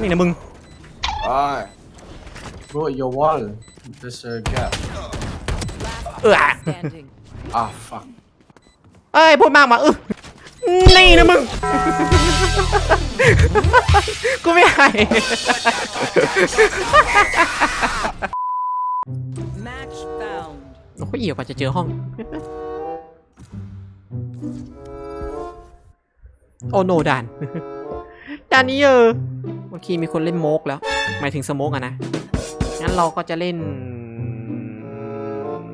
นี่นะมึง Alright. Bro, your wall. There's a gap. เออ Standing. Ah, fuck. เอ้ยพูดมากมาเออนี่นะมึง กูไม่ให้ Match found. โอ้โหเอี่ยวกว่าจะเจอห้อง โอ้โนด่าน ด่านนี้เออ โอเคมีคนเล่นโมกแล้ว หมายถึงสโมกอะนะ งั้นเราก็จะเล่น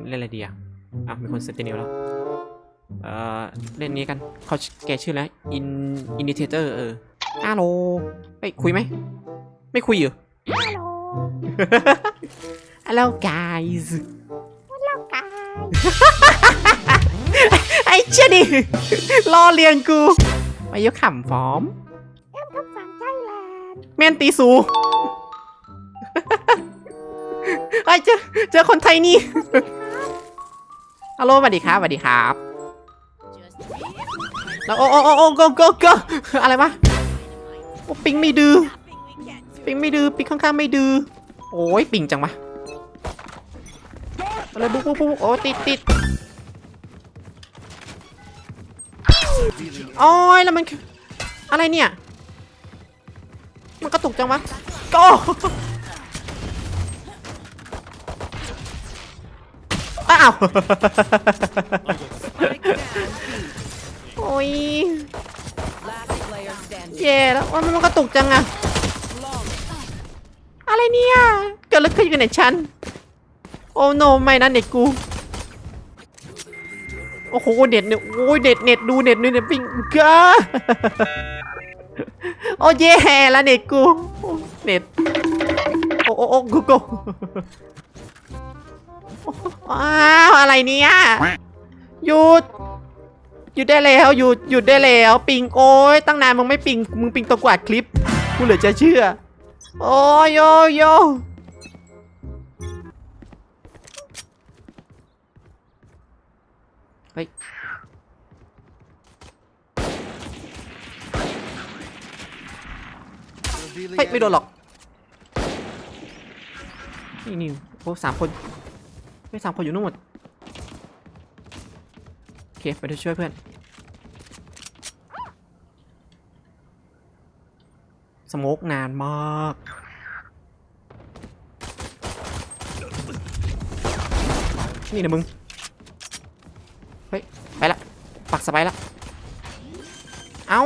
เล่นอะไรดีอะอะมีคนเซตเนลแล้ว เอ่อเล่นนี้กันเขาแกชื่อแล้วอินอินดิเทเตอร์เออฮัลโหลเฮ้ยคุยไหม ไม่คุยเหรอฮัลโหล guys ไอ้เจดิล้อเลียนกูมายกขำฟอม แม่นตีสูไอ้เจอเจอคนไทยนี่ฮัลโหลสวัสดีครับสวัสดีครับแล้วโอ้โอ้โอ้โอ้ก็ก็ก็อะไรวะโอ้ปิงไม่ดื้อปิงไม่ดื้อปิงข้างๆไม่ดื้อโอ้ยปิงจังวะอะไรบุ๊บบุ๊บบุ๊บโอ้ติดติดโอ้ยแล้วมันอะไรเนี่ย มันกระตุกจังวะก็อ้าวโอ้ย Last player standing. แย่แล้วมันกระตุกจังอะอะไรเนี่ยเกิดอะไรขึ้นกับเน็ตฉันโอ้โนไม่นะเน็ตกูโอ้โหเน็ตเนี่ยโอ้ยเน็ตเน็ตดูเน็ตเน็ตปิงเกอ โอ้ย่แล้วเน็ตกู เน็ต โอ้โอ้กูกูว้าวอะไรเนี่ยหยุดหยุดได้แล้วหยุดหยุดได้แล้ว ปิงโอ้ยตั้งนานมึงไม่ปิงมึงปิงตัวกวาดคลิปกูเหลือจะเชื่อ โอ้ยโยโย เฮ้ยไม่โดนหรอก นี่นี่โอ้สามคนไม่สามคนอยู่นู่นหมดโอเคไปช่วยเพื่อนสโมกนานมากนี่นะมึง เฮ้ย ไปละ ปักสไปละ เอา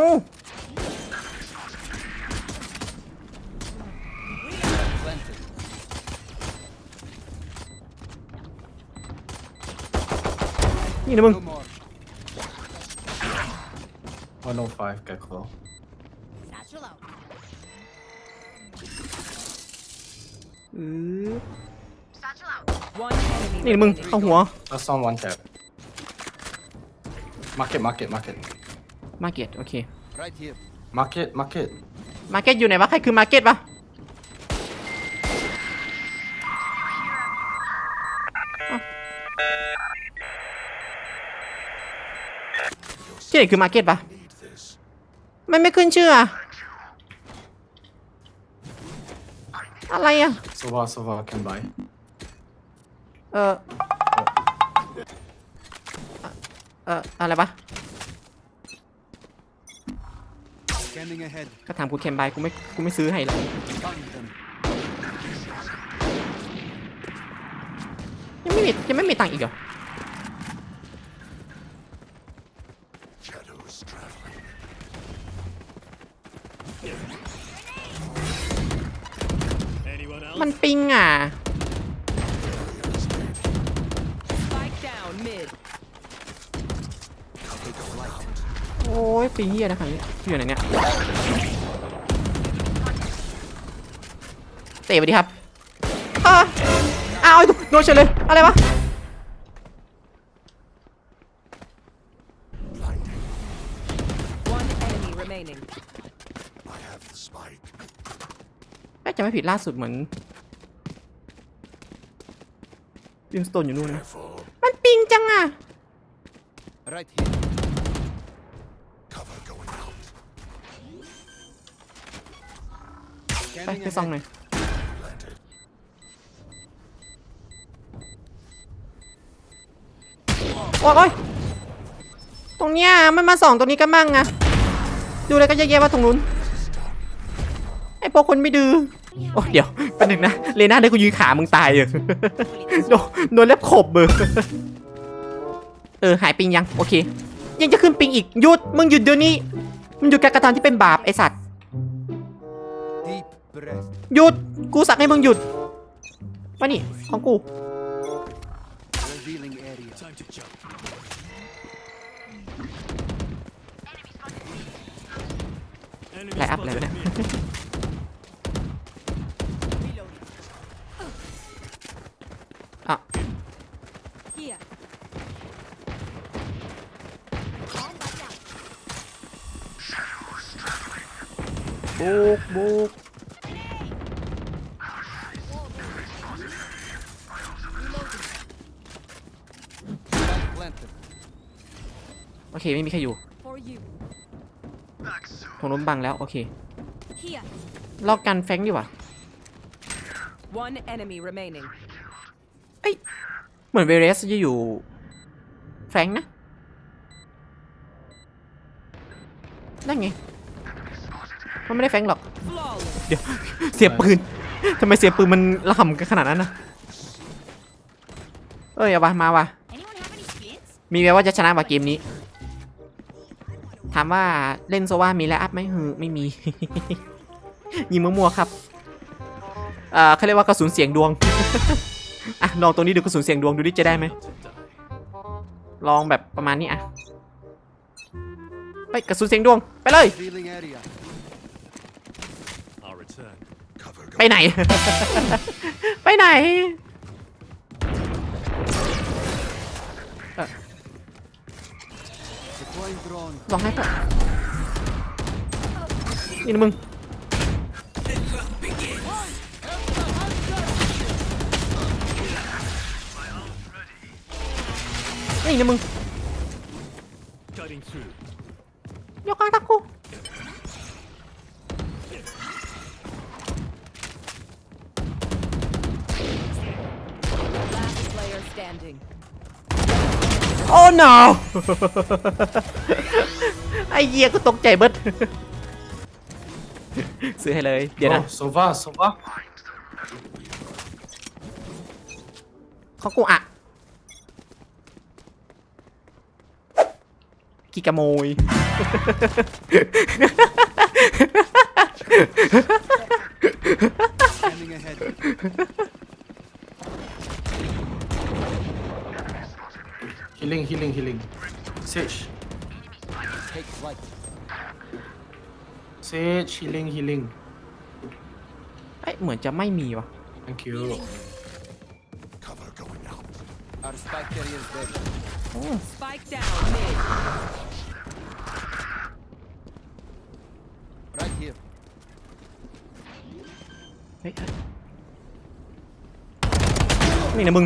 นี่นะมึง 105, get close. Satchel out. อือ One enemy. นี่นะมึง remaining. เอาหัว That's on one tap. Market, market, market. มาเก็ตโอเค Right here. Market, market. มาเก็ตอยู่ไหนวะ ใครคือมาเก็ตปะเอ้า ที่ไหนคือมาเก็ตปะมันไม่ขึ้นชื่ออะอะไรอะ Sova, Sova can buy. เออเอออะไรปะ Scanning ahead. ก็ถามกูเคนบายกูไม่กูไม่ซื้อให้หรอก Found them. ยังไม่มียังไม่มีตังค์อีกเหรอ มันปิงอะ Spike down mid. โอ้ยปิงเฮียนะครับเนี่ยอยู่ไหนเนี่ยเตะไปดิครับอ้าอ้าวโดนเฉยเลย อะไรวะ One enemy remaining. น่าจะไม่ผิดล่าสุดเหมือน วิมสโตนอยู่นู่นนะมันปิงจังอะ Right here. ไป Scanning ไปส่องห ahead. น่อยโอ๊ยโอ๊ยตรงเนี้ยมันมาส่องตรงนี้กันมั่งอะดูเลยก็แย่ๆว่าตรงนู้น ไอพวกคนไม่ดื้อโอ้เดี๋ยวแป๊บนึงนะเลน่าได้กูยืนขามึงตายเหรอโดนโดนเล็บขบเบอร์เออหายปิงยังโอเค ยังจะขึ้นปิงอีกหยุดมึงหยุดเดี๋ยวนี้มึงหยุดการกระทำที่เป็นบาปไอสัตว์ Deep breath. หยุดกูสั่งให้มึงหยุดมานี่ของกู Revealing area. Time to jump. ไลน์อัพอะไรวะเนี่ย บุกบุก Spike planted. โอเคไม่มีใครอยู่ For you. ตรงนู้นบังแล้ว โอเค Here. ลอกกันแฟงดีกว่า One enemy remaining. เอ้ยเหมือนเวเรสจะอยู่แฟงนะนั่นไง มันไม่ได้แฟงหรอก เดี๋ยว เสียบปืนทำไมเสียบปืนมันระห่ำกันขนาดนั้นนะเอ้ยเอาวะมาวะมีแววว่าจะชนะว่ะเกมนี้ ถามว่าเล่นโซว่ามีแล้วอัพไหมฮือไม่มี ยิงมั่วๆครับเอ่อเขาเรียกว่ากระสุนเสียงดวงอะลองตรงนี้ดูกระสุนเสียงดวงดูดิจะได้ไหมลองแบบประมาณนี้อะไปกระสุนเสียงดวงไปเลย Revealing area. I'll return. Cover ไปไหน ไปไหนลองให้ก่อนนี่นะมึงนี่นะมึงยกกลางทักกู โอ้ no ไอ้เหี้ยก็ตกใจเบิดซื้อให้เลย เดี๋ยวนะ Oh, Sova, Sova. ของกูอะกิกาโมย Scanning ahead. Healing, healing, healing. Sage. Take flight. Sage, healing, healing. เอ้ยเหมือนจะไม่มีวะ Thank you. Cover going out. Our spike carrier is ready. Spike down mid. Right here. เฮ้ยนี่นะมึง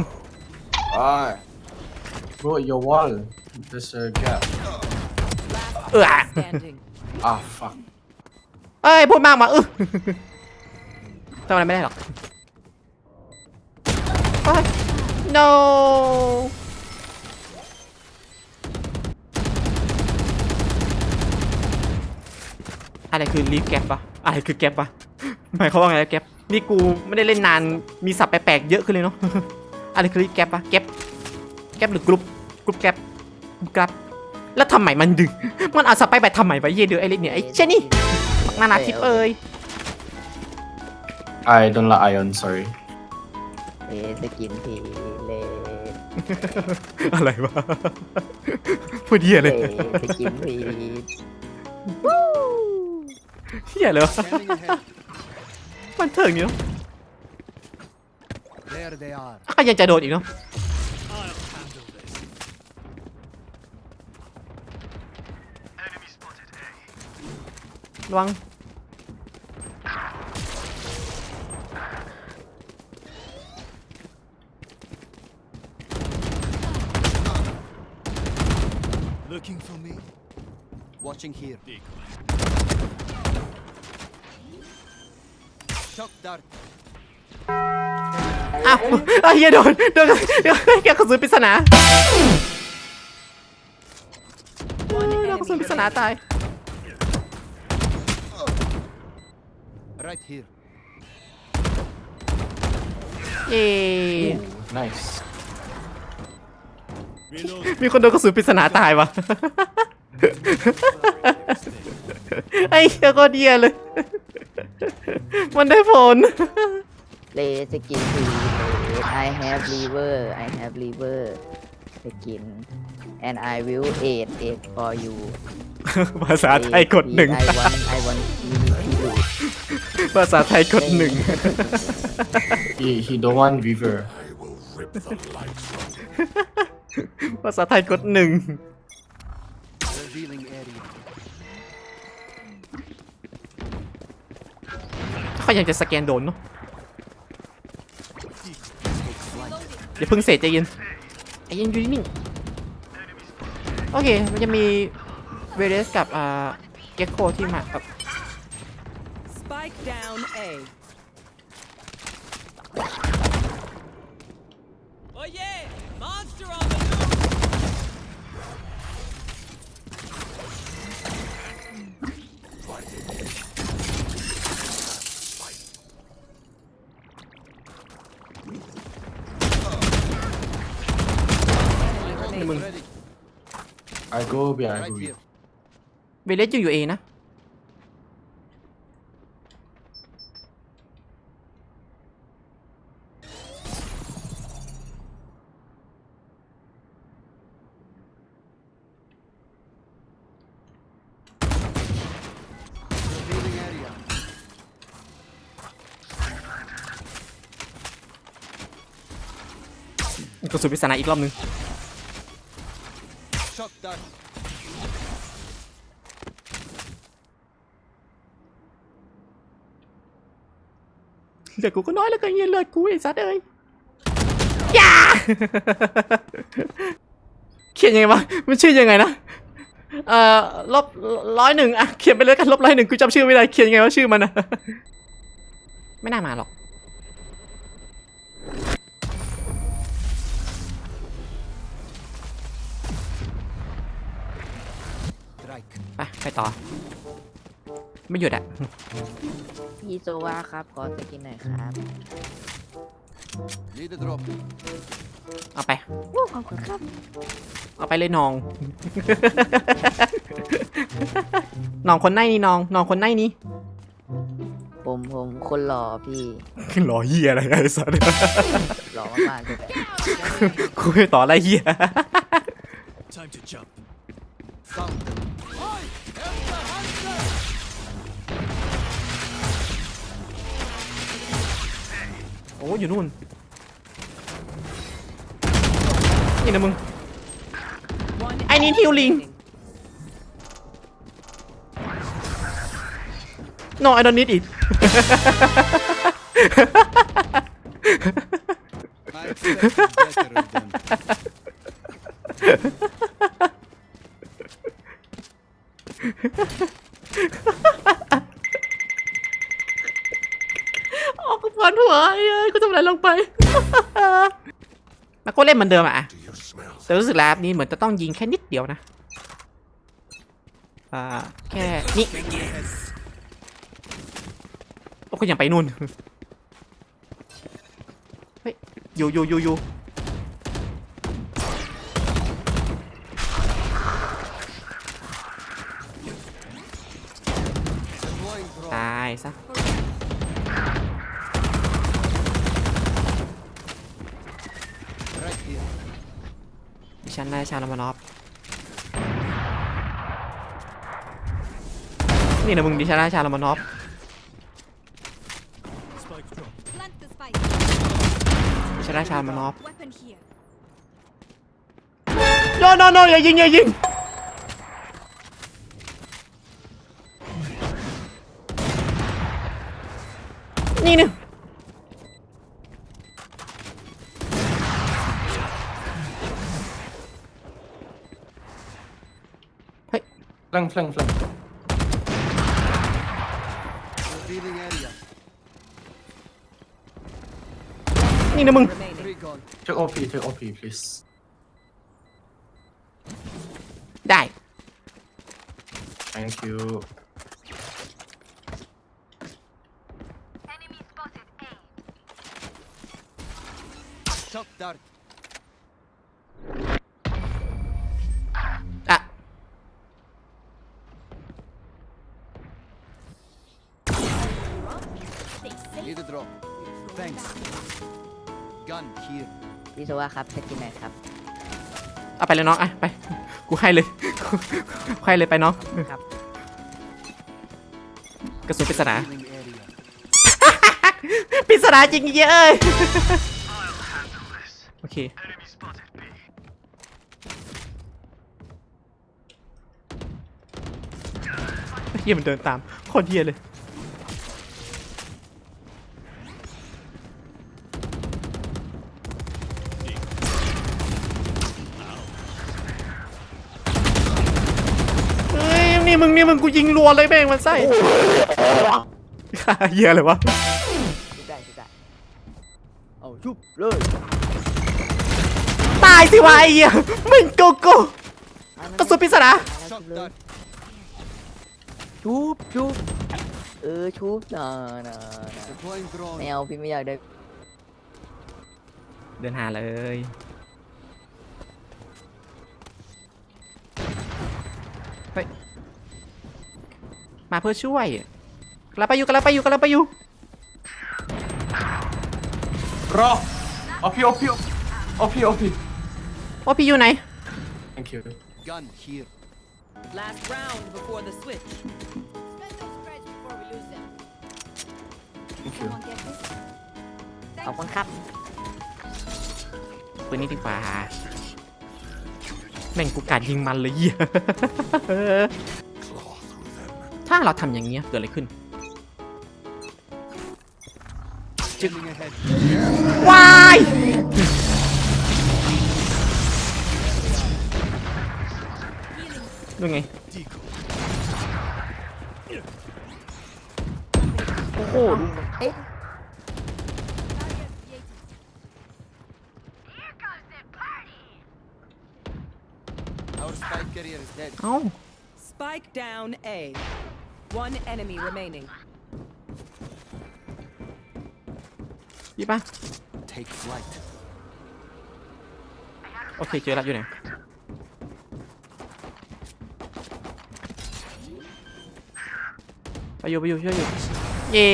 Alright. Bro, your wall. There's a gap. Last เออ standing. Ah, fuck. เอ้ยพูดมากมาเออทำอะไรไม่ได้หรอกเอ้ย no อะไรคือลีฟแกปปะอะไรคือแกปปะหมายความว่าไงแกปนี่กูไม่ได้เล่นนานมีศัพท์แปลกๆเยอะขึ้นเลยเนาะ อะไรคือลีฟแกปปะแกปแกปหรือกรุ๊ป กรุ๊ปแกปกรุ๊ปแกปแล้วทำไมมันดึง มันเอาสไปร์ไปทำไมวะเหี้ยเดือไอเล็กเนี่ยไอ้เช่นนี่ปักนานาทิพย์เอ้ย I don't like iron, sorry. เอสกินทีเลอะไรวะพูดเหี้ยเลเลยสกินทีเหี้ยเลย Scanning ahead. มันเถิงนี่เนาะ There they are. ก็ยังจะโดนอีกเนาะ ระวัง Looking for me? Watching here. Decoy. Shock dart. อ้าวไอ้เหี้ยโดนโดนแกกระสุนปริศนา One โดนกระสุน enemy ปริศนาตาย Right here. เย้ Nice. Reload. มีคนโดนกระสุนปริศนาตายวะ ไอ้เหี้ยก็เดียเลย มันได้ผลเลสกินทีเล I have liver I have liver สกิน and I will aid aid for you ภาษาไทยกดหนึ่ง I want I want you to ภาษาไทยกดหนึ่ง He he don't want river. I will rip the light from you. ภาษาไทยกดหนึ่ง Revealing area. เขายังจะสแกนโดนเนาะ Take flight. อย่าเพิ่งเสร็จใจเย็นใจเย็นอยู่นิ่งๆ โอเค มันจะมีเวเดสกับอ่าเก็กโคที่มาแบบ Spike down A. Oh yeah! Monster on the loose! Ready. I go B. I Right go B. here. เวเรสอยู่อยู่เอนะ Revealing area. กระสุนปริศนาอีกรอบนึง Shock dart. เลือดกูก็น้อยแล้วก็เย็นเลือดกูไอ้สัตว์เอ้ยอย่าเขียนยังไงวะ มันชื่อยังไงนะ เอ่อลบร้อยหนึ่งอะเขียนไปเลยกันลบร้อยหนึ่งกูจำชื่อไม่ได้ เขียนยังไงว่าชื่อมันอะ ไม่น่ามาหรอก ไปไปต่อ ไม่หยุดอะพี่โซวาครับขอสกินหน่อยครับ Need a drop. เอาไปวู้ขอบคุณครับ เอาไปเลยน้อง น้องคนไหนนี่น้องน้องคนไหนนี่ ผมผมคนหล่อพี่หล่อเฮียอะไรไอ้สัสหล่อมากๆเลยกูไม่ต่ออะไรเฮีย Time to jump. Sound. โอ้อยู่นู่น นี่นะมึง ไอ้นี่ทิวลิง no I don't need it ล้วก็เล่นเหมือนเดิมอะ Do you smell แต่รู้สึกแล้วนี้เหมือนจะต้องยิงแค่นิดเดียวนะอ่าแค่นี้โอ้คุณอย่าไปนู่นเฮ้ยอยู่อยู่อยู่อยู่ Deploying drone. ตายซะ Right here. ดิฉันนาย ชาลามานอฟนี่นะมึงดิฉันนายชาลามานอฟ spike drop? Plant the spike. ดิฉันนายชาลามานอฟ Weapon here. โนโนโนอย่ายิงอย่ายิง Flank, flank, flank. Revealing area. นี่นะมึง Three gone. Take OP, take OP, please. ได้ Thank you. พี่โซว่าครับสกินไหนครับเอาไปเลยน้องอะไป กูให้เลยกูให้เลยไปน้องครับกระสุนปริศนา Healing area. ปริศนาจริงเยอะเอ้ยโอเคเฮียมันเดินตามโคนเฮียเลย นี่มึงนี่มึงกูยิงรัวเลยแม่งมันไส้เฮียเลยวะชุบได้ชุบได้เอาชุบเลยตายสิวะไอ้เหี้ยมึงโกโก้กระสุนปริศนา Shock dart. ชุบชุบเออชุบนะนะนะ Deploying ไม่ drone. เอาพี่ไม่อยากได้เดินหาเลยเฮ้ย มาเพื่อช่วยกลับไปอยู่กลับไปอยู่กลับไปอยู่ Bro! OP, OP, OP, OP. โอ้พี่อยู่ไหน Thank you. Gun here. Last round before the switch. Spend those spreads before we lose them. Thank you. Someone get this? ขอบคุณครับปืนนี้ดีกว่าแม่งกูกัดยิงมันเลยเหี้ย Claw through them. ถ้าเราทำอย่างเงี้ยเกิดอะไรขึ้น Scanning ahead. วายดูไง Decoy. โอ้โหดูมันเอ๊ะ Our spike carrier is dead. เอ้า Spike down A. One enemy remaining. ยี่ปะ Take flight. โอเคเจอแล้วอยู่ไหน ไปอยู่ไปอยู่ช่วยอยู่ เย่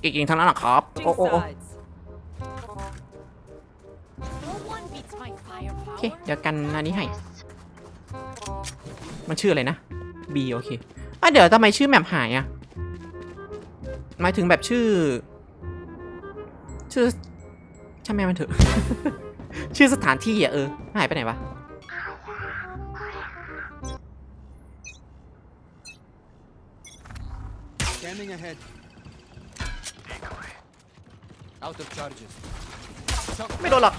เก่งๆทั้งนั้นหรอครับ โอ้ Switching โอ้โอ้ sides. No one beats my โอเค firepower. เดี๋ยวกันอันนี้ให้ มันชื่ออะไรนะ B โอเคอะเดี๋ยวทำไมชื่อแมปหายอะหมายถึงแบบชื่อ ชื่อช่างแม่งมันเถอะ ชื่อสถานที่อะเออ หายไปไหนวะ Scanning ahead. Out of charges. Shock ไม่โดนหรอก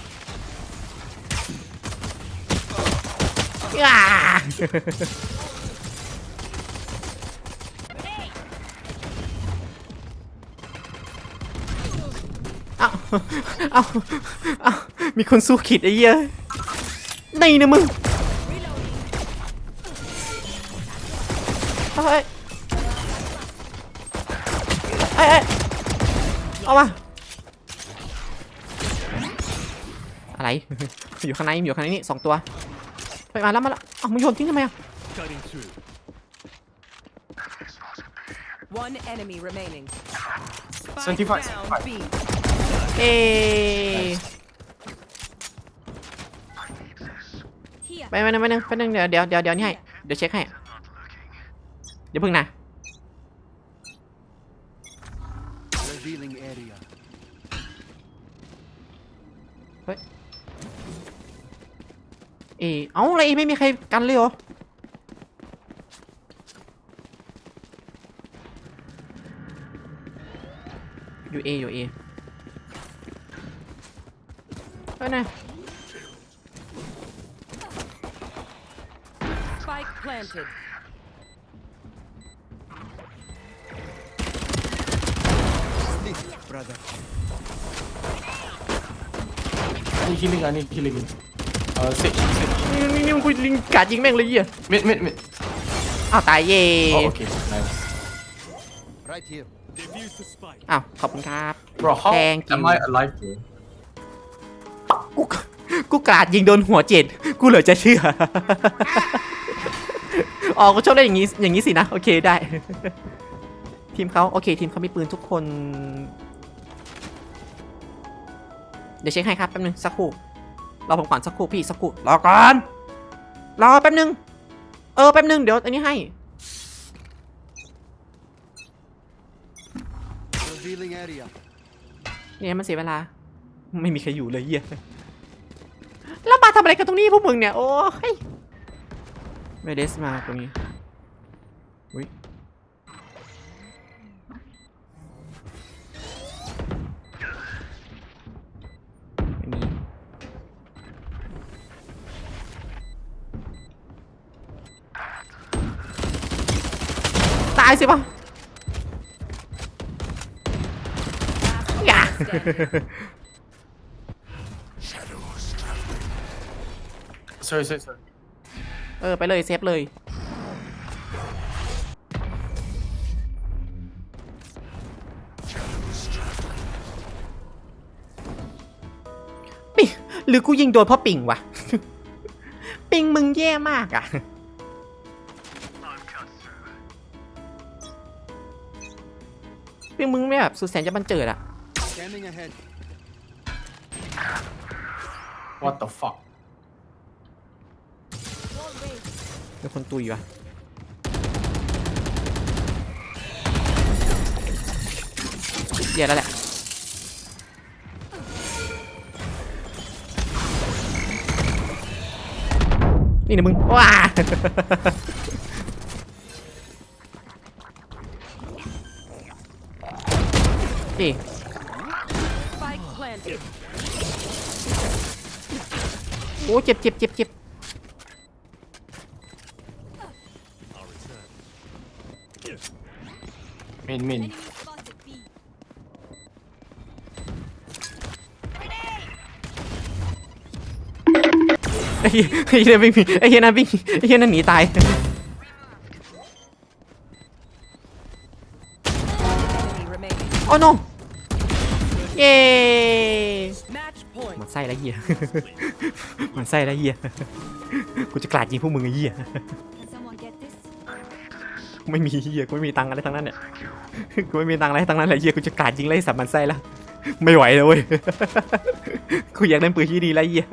เอาเอาเอามีคนสู้ขิดไอ้เหี้ยนี่นะมึงเฮ้ยเอ้ยเอ้ยเอามาอะไร อยู่ข้างในอยู่ข้างในนี่สองตัว ไปมาแล้วมาแล้วเอามึงโยนทิ้งทำไมอะ Cutting through. One enemy remaining. Spike 75, down 75. B. เอ้ Here. ไปไปหนึ่งไปหนึ่งไปหนึ่งเดี๋ยวเดี๋ยวเดี๋ยวเดี๋ยวนี่ให้ เดี๋ยวเช็คให้ เดี๋ยวพึ่งนะ revealing area. เอเอ้าอะไรเอไม่มีใครกันเลยเหรออยู่เออยู่เอ ไปไหน Spike planted. Sneak, brother. brother. I need healing, I need healing. Uh, Sage, Sage. นี่นี่นี่มึงกูลิงกัดยิงแม่งเลยเหี้ย Mid, mid, mid. อ้าวตายเย่ Oh, okay, nice. Right here. Defuse the spike. อ้าวขอบคุณครับ Bro, how Thank am you. I alive, bro? กูกูกราดยิงโดนหัวเจ็ด กูเหลือจะเชื่อ อ๋อกูชอบเล่นอย่างนี้อย่างนี้สินะ โอเคได้ ทีมเขาโอเค ทีมเขามีปืนทุกคน เดี๋ยวเช็คให้ครับแป๊บนึงสักครู่รอผมก่อนสักครู่พี่สักครู่รอก่อนรอแป๊บนึง เออแป๊บนึงเดี๋ยวอันนี้ให้ Revealing area. เนี่ยมันเสียเวลา ไม่มีใครอยู่เลยเหี้ย แล้วมาทำอะไรกันตรงนี้พวกมึงเนี่ย โอ้ยเมเดสมาตรงนี้อุ้ยไม่มีตายสิปะอย่า Sorry, sorry, sorry. เออ ไปเลยเซฟเลย ปิงหรือกูยิงโดนเพราะปิงวะ ปิงมึงแย่มากอะปิงมึงไม่แบบสุดแสนจะบันเจิดอะ Scanning ahead. What the fuck? Wall raised. เป็นคนตุยวะเดี๋ยวแล้วแหละนี่นะมึง ว้านี่ Spike planted. โอ้เจ็บเจ็บเจ็บเจ็บ Main, main. Enemy spotted B. ไอ้เหี้ยไอ้เหี้ยวิ่งหนีไอ้เหี้ยนั่นวิ่งไอ้เหี้ยนั่นหนีตาย Enemy remaining. โอ้ no เย้ Match point. มันไส้แล้วเหี้ยมันไส้แล้วเหี้ย กูจะกลาดยิงพวกมึงไอ้เหี้ย ไม่มีเหี้ยกูไม่มีตังค์อะไรทั้งนั้นเนี่ยกูไม่มีตังค์อะไรทั้งนั้นแหละเหี้ยกูจะกาดยิงไล่สับมันไส้แล้วไม่ไหวเลยเว้ยกูอยากเล่นปืนที่ดีแล้วเหี้ย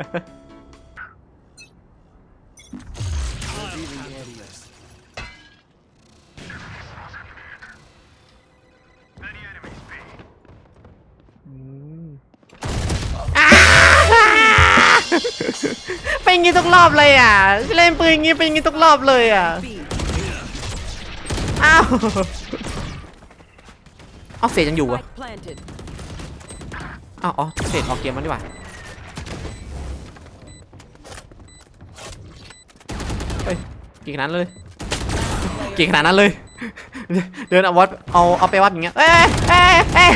เป็นงี้ทุกรอบเลยอะ เล่นปืนงี้เป็นงี้ทุกรอบเลยอะ อ้าวเอาเศษยังอยู่อะ Spike planted. อ้าวอ๋อเศษออกเกมมันดีกว่าเฮ้ยเกี่ขนาดนั้นเลยเกี่ขนาดนั้นเลย เดินเอาวัดเอาเอาไปวัดอย่างเงี้ยเอ้ยเอ้ยเอ้ย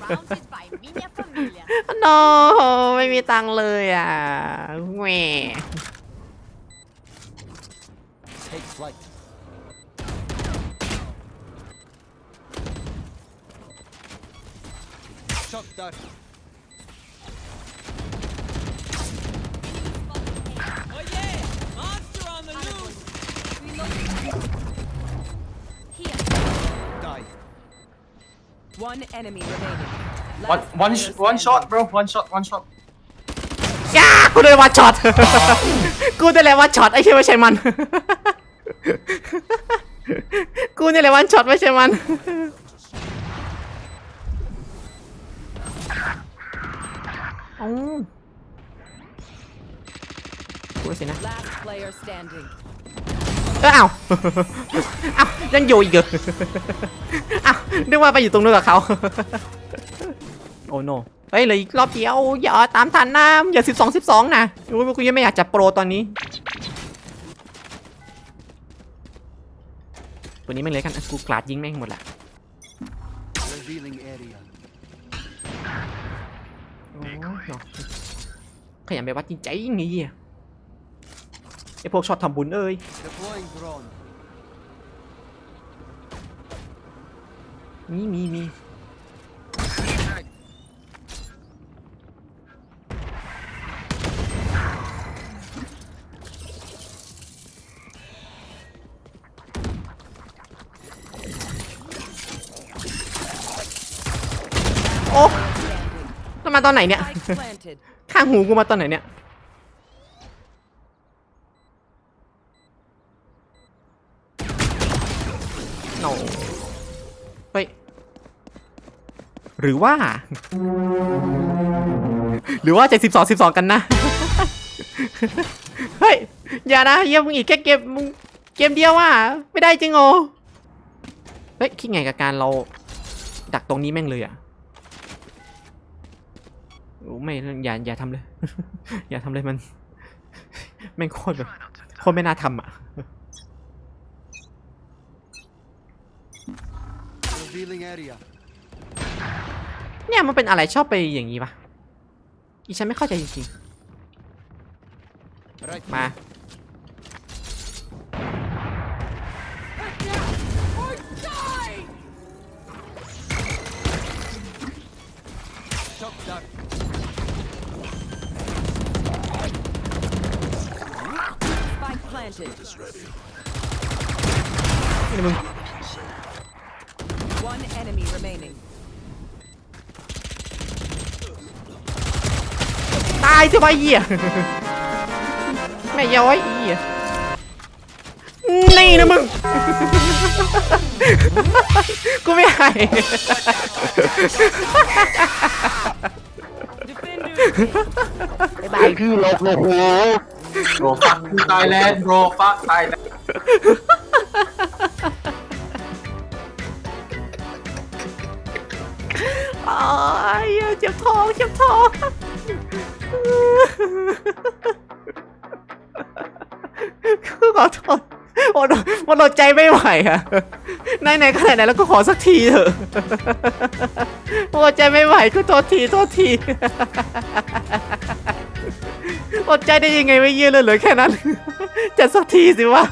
Surrounded by ไม่มีตังเลยอะแหว Take flight. Shock dart. Oh yeah! Monster on the loose! Here. Die. One enemy remaining. One, Last one, player sh- one standing. shot, bro. One shot, one shot. ย่ากูได้วันช็อต กูได้แล้ววันช็อตไอ้เชี่ยไม่ใช่มัน กูนี่แหละวันช็อตไม่ใช่มัน เอ้ากูสินะ Last player standing. เออเอ้าเอ้ายังอยู่อีกเหรอเอ้านึกว่าไปอยู่ตรงนู้นกับเขา โอ้โนเฮ้ยเหลยอีกรอบเดียวอย่าตามทันนะอย่าสิบสองสิบสองนะโอ้ยกูยังไม่อยากจับโปรตอนนี้ ตัวนี้แม่งเลยกันกูกราดยิงแม่งหมดละโอ้ยเนาะขยันไปวัดจริงใจงี้อ่ไอพวกช็อตทำบุญเอ้ยมีมีมีโอ้แล้ว มาตอนไหนเนี่ย Spike planted. ข้างหูกูมาตอนไหนเนี่ย โนเฮ้ย หรือว่า หรือว่าจะสิบสองสิบสองกันนะ เฮ้ย อย่านะเยี่ยมงอีกแค่เกมมึงเกมเดียวว่ะไม่ได้จริงโอเฮ้ย คิดไงกับการเรา ดักตรงนี้แม่งเลยอะโอ้ ไม่อย่าอย่าทำเลย อย่าทำเลยมันแม่งโคตรแบบโคตรไม่น่าทำอะ Revealing area. เนี่ยมันเป็นอะไรชอบไปอย่างนี้ปะอีฉันไม่เข้าใจจริง Right ๆมา planted. นี่มึง One enemy remaining. ตายสิวะไอ้เหี้ยแม่ย้อยไอ้เหี้ยนี่นะมึง กูไม่ให้ Defenders. บ๊ายบายพี่ลบเลยโห bro fuck Thailand bro fuck Thailand โอ้ยเจ็บท้องเจ็บท้องคือขอโทษอดมันอดใจไม่ไหวอะไหนขนาดไหนแล้วก็ขอสักทีเถอะอดใจไม่ไหวก็โทษทีโทษที อดใจได้ยังไงไม่ยืนเลยเหลือแค่นั้น จะสักทีสิวะ